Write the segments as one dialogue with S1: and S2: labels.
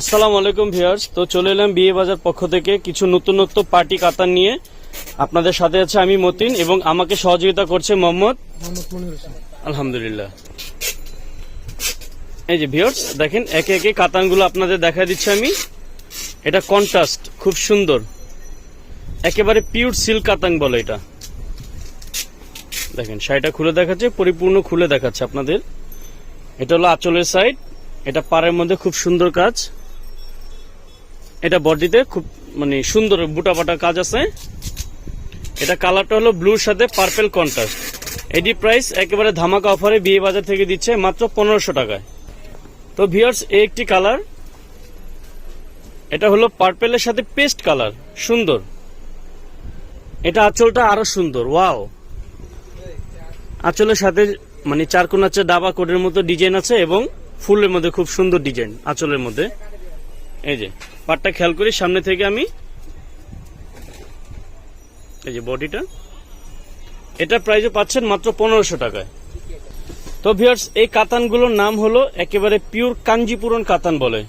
S1: আসসালামু আলাইকুম ভিউয়ার্স। তো চলে এলাম বিয়ে বাজার পক্ষ থেকে কিছু নতুনত্ব পার্টি কাতান নিয়ে। আপনাদের সাথে আছে আমি মতিন এবং আমাকে সহযোগিতা করছে মোহাম্মদ আলহামদুলিল্লাহ। এই যে ভিউয়ার্স দেখেন একে একে কাতানগুলো আপনাদের দেখা দিচ্ছি আমি। এটা কন্ট্রাস্ট খুব সুন্দর। একেবারে পিওর সিল্ক কাতান বলে এটা। দেখেন শাড়িটা খুলে দেখাচ্ছে পরিপূর্ণ খুলে দেখাচ্ছে আপনাদের। এটা হলো আঁচলের সাইড এটা পাড়ের মধ্যে খুব সুন্দর কাজ। এটা বডিতে খুব মানে সুন্দর বুটা বাটা কাজ আছে। এটা কালারটা হলো ব্লুর সাথে পার্পেল কন্ট্রাস্ট। এডি প্রাইস একেবারে ধামাকা অফারে বিয়ে বাজার থেকে দিচ্ছে মাত্র পনেরোশো টাকায়। তো ভিয়ার্স এই একটি কালার। এটা হলো পার্পেলের সাথে পেস্ট কালার, সুন্দর। এটা আঁচলটা আরও সুন্দর, ওয়াও। আঁচলের সাথে মানে চারকোনাচ্ছে ডাবা কোডের মতো ডিজাইন আছে এবং ফুলের মধ্যে খুব সুন্দর ডিজাইন, আঁচলের মধ্যে। এই যে, পাটটা খেয়াল করি, সামনে থেকে আমি এই যে বডিটা, এটা প্রাইজে পাচ্ছেন মাত্র পনেরোশো টাকায়। তো ভিউয়ার্স এই কাতানগুলোর নাম হলো একেবারে পিওর কাঞ্জিপুরন কাতান বলে।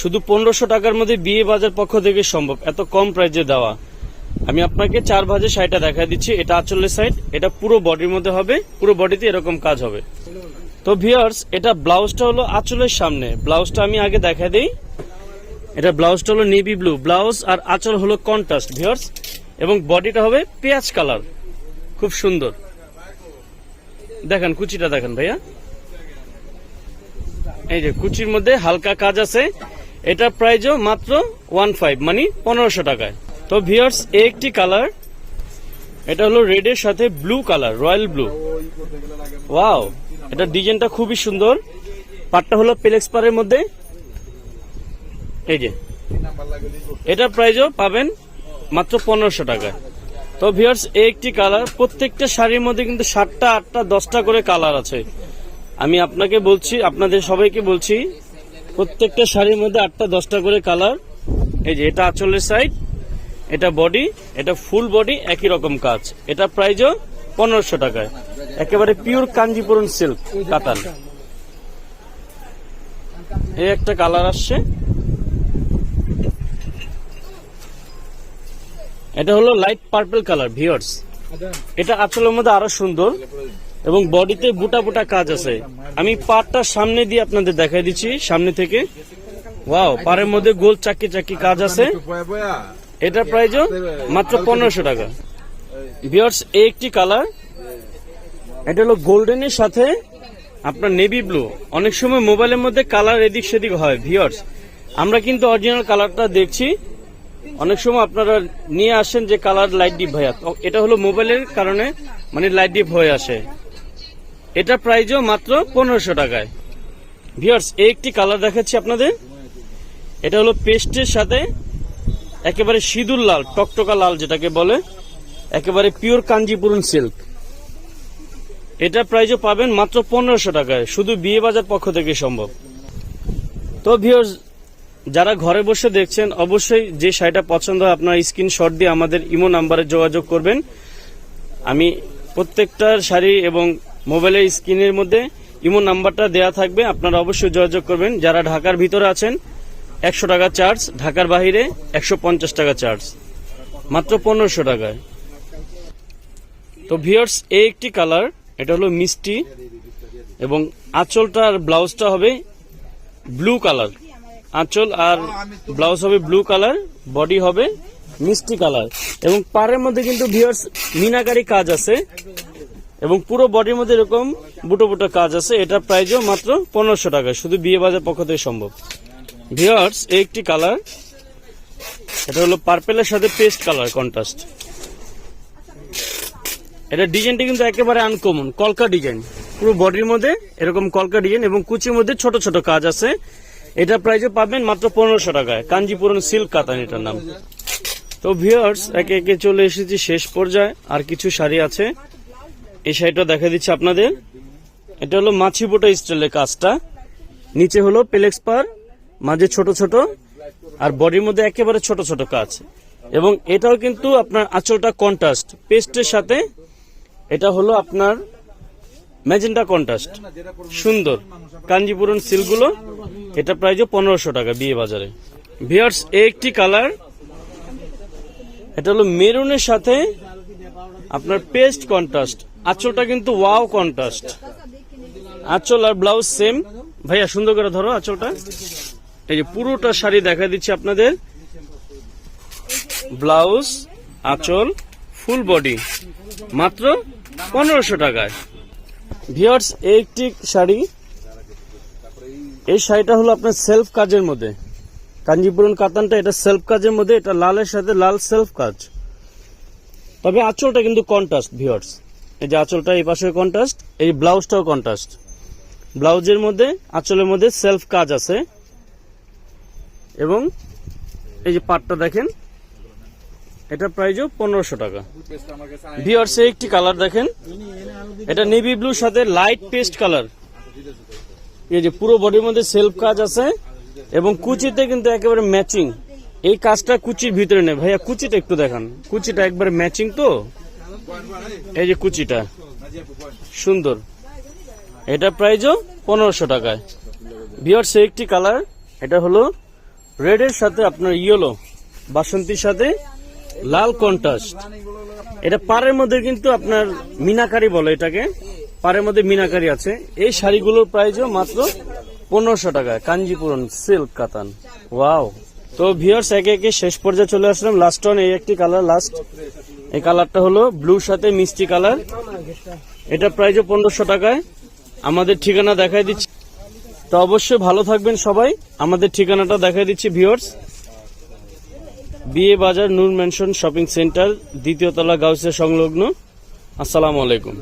S1: শুধু পনেরোশো টাকার মধ্যে বিয়ে বাজার পক্ষ থেকে সম্ভব, এত কম প্রাইজে দেওয়া। আমি আপনাকে চার ভাজে শাড়িটা দেখা দিচ্ছি, এটা আঁচলের সাইড এটা পুরো বডির মধ্যে হবে, পুরো বডিতে এরকম কাজ হবে। তো ভিউয়ার্স, এটা ব্লাউজটা হলো আঁচলের সামনে। ব্লাউজটা আমি আগে দেখা দিই। এটা ব্লাউজটা হলো নেভি ব্লু। ব্লাউজ আর আঁচল হলো কন্ট্রাস্ট, ভিউয়ার্স। এবং বডিটা হবে পেঁয়াজ কালার। খুব সুন্দর। দেখেন, কুচিটা দেখেন ভাইয়া। এই যে কুচির মধ্যে হালকা কাজ আছে। এটা প্রাইজও মাত্র ওয়ান ফাইভ মানে পনেরোশো টাকায়। তো ভিউয়ার্স একটি কালার। এটা হলো রেডের সাথে blue colour, royal blue. Wow! এটা ডিজাইনটা খুবই সুন্দর। পাটটা হলো পেলেক্স পারের মধ্যে। এই যে। এটা প্রাইজও পাবেন মাত্র পনেরোশো টাকায়। তো ভিউয়ার্স এই একটি কালার প্রত্যেকটা শাড়ির মধ্যে কিন্তু সাতটা, আটটা, দশটা করে কালার আছে। আমি আপনাকে বলছি, আপনাদের সবাইকে বলছি, প্রত্যেকটা শাড়ির মধ্যে আটটা, দশটা করে কালার এই যে, এটা আঁচলের সাইড এটা বডি এটা ফুল বডি একই রকম কাজ। এটা প্রাইজও পনেরোশো টাকায়। একেবারে পিওর কাঞ্জিপুরন সিল্ক কাতান এই একটা কালার আসছে। এটা হলো লাইট পার্পল কালার ভিউয়ার্স এটা আঁচলের মধ্যে আরও সুন্দর এবং বডিতে বুটা বুটা কাজ আছে। আমি পাটটা সামনে দিয়ে আপনাদের দেখাই দিচ্ছি, সামনে থেকে। ওয়াও পাড়ের মধ্যে গোল চাকি চাকি কাজ আছে। এটা প্রাইজও মাত্র পনেরোশো টাকা। ভিউয়ার্স একটি কালার। এটা হলো গোল্ডেনের সাথে আপনার নেভি ব্লু। অনেক সময় মোবাইলের মধ্যে কালার এদিক সেদিক হয়, ভিউয়ার্স। আমরা কিন্তু অরিজিনাল কালারটা দেখছি। অনেক সময় আপনারা নিয়ে আসেন যে কালার লাইট ডিপ ভাইয়া। এটা হলো মোবাইলের কারণে মানে লাইট ডিপ হয়ে আসে। এটা প্রাইজও মাত্র পনেরোশো টাকায়। ভিউয়ার্স এই একটি কালার দেখাচ্ছি আপনাদের। এটা হলো পেস্টের সাথে একেবারে সিঁদুর লাল, টকটকা লাল যেটাকে বলে। একেবারে পিওর কাঞ্জিপুরন সিল্ক। এটা প্রাইজও পাবেন মাত্র পনেরোশো টাকায়। শুধু বিয়ে বাজার পক্ষ থেকে সম্ভব। তো ভিউয়ার্স যারা ঘরে বসে দেখছেন, অবশ্যই যে শাড়িটা পছন্দ হয়, আপনার স্ক্রিনশট দিয়ে আমাদের ইমো নাম্বারে যোগাযোগ করবেন। আমি প্রত্যেকটার শাড়ি এবং মোবাইলের স্ক্রিনের মধ্যে ইমো নাম্বারটা দেয়া থাকবে। আপনারা অবশ্যই যোগাযোগ করবেন। যারা ঢাকার ভিতরে আছেন, একশো টাকা চার্জ ঢাকার বাহিরে একশো পঞ্চাশ টাকা চার্জ মাত্র পনেরোশো টাকায়। তো ভিয়ার্স এই একটি কালার, এটা হলো মিষ্টি এবং আঁচলটা আর ব্লাউজটা হবে ব্লু কালার। আঁচল আর ব্লাউজ হবে ব্লু কালার, বডি হবে মিষ্টি কালার। এবং পাড়ের মধ্যে কিন্তু ভিয়ার্স মিনাকারি কাজ আছে এবং পুরো বডির মধ্যে এরকম বুটো বুটো কাজ আছে। এটা প্রাইজও মাত্র পনেরোশো টাকা শুধু বিয়ে বাজার পক্ষ থেকে সম্ভব। ভিয়ার্স এই একটি কালার, এটা হলো পার্পেলের সাথে পেস্ট কালার, কন্ট্রাস্ট। এটা ডিজাইনটা কিন্তু একেবারে আনকমন কলকা ডিজাইন। পুরো বডির মধ্যে এরকম কলকা ডিজাইন এবং কুচির মধ্যে ছোট ছোট কাজ আছে। এটা প্রাইজে পাবেন মাত্র পনেরোশো টাকায়। কাঞ্জিপুরন সিল্ক কাতান এটার নাম। তো ভিউয়ার্স একে একে চলে এসেছি শেষ পর্যায়ে। আর কিছু শাড়ি আছে। এই শাড়িটা দেখা দিচ্ছি আপনাদের। এটা হলো মাছি বোটা স্টাইলের কাজটা। নিচে হলো পেলেক্স পার, মাঝে ছোট ছোট, আর বডির মধ্যে একেবারে ছোট ছোট কাজ। এবং এটাও কিন্তু আপনার আঁচলটা কন্ট্রাস্ট পেস্টের সাথে এটা হলো আপনার ম্যাজেন্টা কন্ট্রাস্ট। সুন্দর। কাঞ্জিপুরন সিলগুলো এটা প্রাইস পনেরোশো টাকা বিয়ে বাজারে। ভিয়ার্স একটি কালার। এটা হলো মেরুনের সাথে আপনার পেস্ট কন্ট্রাস্ট। আঁচলটা কিন্তু ওয়াও কন্ট্রাস্ট। আঁচল আর ব্লাউজ সেম ভাইয়া, সুন্দর করে ধরো আঁচলটা। এই যে পুরোটা শাড়ি দেখা দিচ্ছি আপনাদের। ব্লাউজ, আঁচল, ফুল বডি। মাত্র পনেরোশো টাকায়। ভিওর্স একটি শাড়ি। এই শাড়িটা হলো আপনার সেলফ কাজের মধ্যে। কাঞ্জিপুরন কাতানটা, এটা সেলফ কাজের মধ্যে, এটা লালের সাথে লাল সেলফ কাজ। তবে আঁচলটা কিন্তু কন্ট্রাস্ট ভিওর্স এই যে আঁচলটা এই পাশে কন্ট্রাস্ট এই ব্লাউজটাও কন্ট্রাস্ট ব্লাউজের মধ্যে, আঁচলের মধ্যে সেলফ কাজ আছে। এবং এই যে পাটটা দেখেন এটা প্রাইজও পনেরোশো টাকা। ভিওর্সে একটি কালার দেখেন। এটা নেভি ব্লুর সাথে লাইট পেস্ট কালার। এই যে পুরো বডির মধ্যে সেলফ কাজ আছে এবং কুচিতে কিন্তু একেবারে ম্যাচিং। এই কাজটা কুচির ভিতরে নেই। ভাইয়া, কুচিটা একটু দেখান। কুচিটা একবারে ম্যাচিং তো? এই যে কুচিটা। সুন্দর। এটা প্রাইজও পনেরোশো টাকায়। ভিওর্স একটি কালার। এটা হলো রেডের সাথে আপনার ইয়েলো, বাসন্তীর সাথে লাল কন্ট্রাস্ট। এটা পাড়ের মধ্যে কিন্তু আপনার মিনাকারি বলে এটাকে। পাড়ের মধ্যে মিনাকারি আছে। এই শাড়িগুলোর প্রাইসও মাত্র পনেরোশো টাকায় কাঞ্জিপুরন সিল্ক কাতান। ওয়াও। তো ভিওর্স একে একে শেষ পর্যায়ে চলে আসলাম। লাস্ট অন এই একটি কালার লাস্ট এই কালারটা হলো ব্লুর সাথে মিষ্টি কালার এটা প্রাইসও পনেরোশো টাকায়। আমাদের ঠিকানা দেখাই দিচ্ছি। তো অবশ্যই ভালো থাকবেন সবাই। আমাদের ঠিকানাটা দেখাই দিচ্ছি ভিউয়ার্স। বিয়ে বাজার নূর ম্যানশন শপিং সেন্টার দ্বিতীয় তলা গাউসে সংলগ্ন। আসসালামু আলাইকুম।